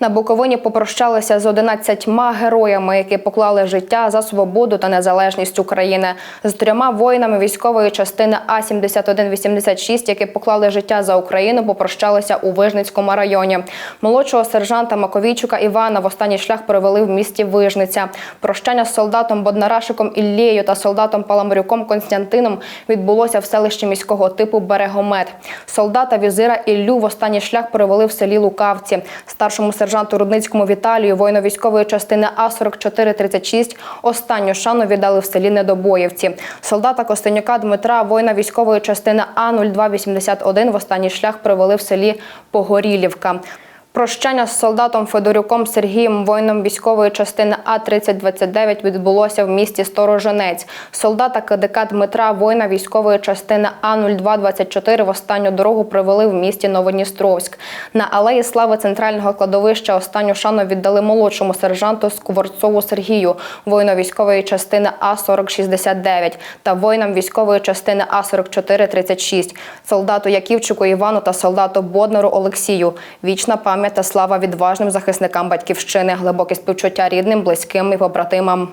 На Буковині попрощалися з 11 героями, які поклали життя за свободу та незалежність України. З трьома воїнами військової частини А 7186 які поклали життя за Україну, попрощалися у Вижницькому районі. Молодшого сержанта Маковійчука Івана в останній шлях провели в місті Вижниця. Прощання з солдатом Боднарашиком Іллєю та солдатом Паламарюком Константином відбулося в селищі міського типу Берегомет. Солдата візира Іллю в останній шлях провели в селі Лукавці. Старшому сержанту Рудницькому Віталію, воїно-військової частини А 4436 останню шану віддали в селі Недобоївці. Солдата Костенюка Дмитра, воїна військової частини А 0281 в останній шлях провели в селі Погорілівка. Прощання з солдатом Федорюком Сергієм, воїном військової частини А 3029 відбулося в місті Сторожинець. Солдата КДК Дмитра, воїна військової частини А 0224 в останню дорогу провели в місті Новодністровськ. На алеї слави центрального кладовища останню шану віддали молодшому сержанту Скворцову Сергію, воїну військової частини А 4069 та воїнам військової частини А 4436 солдату Яківчику Івану та солдату Боднару Олексію. Вічна пам'ять та слава відважним захисникам батьківщини, глибоке співчуття рідним, близьким і побратимам.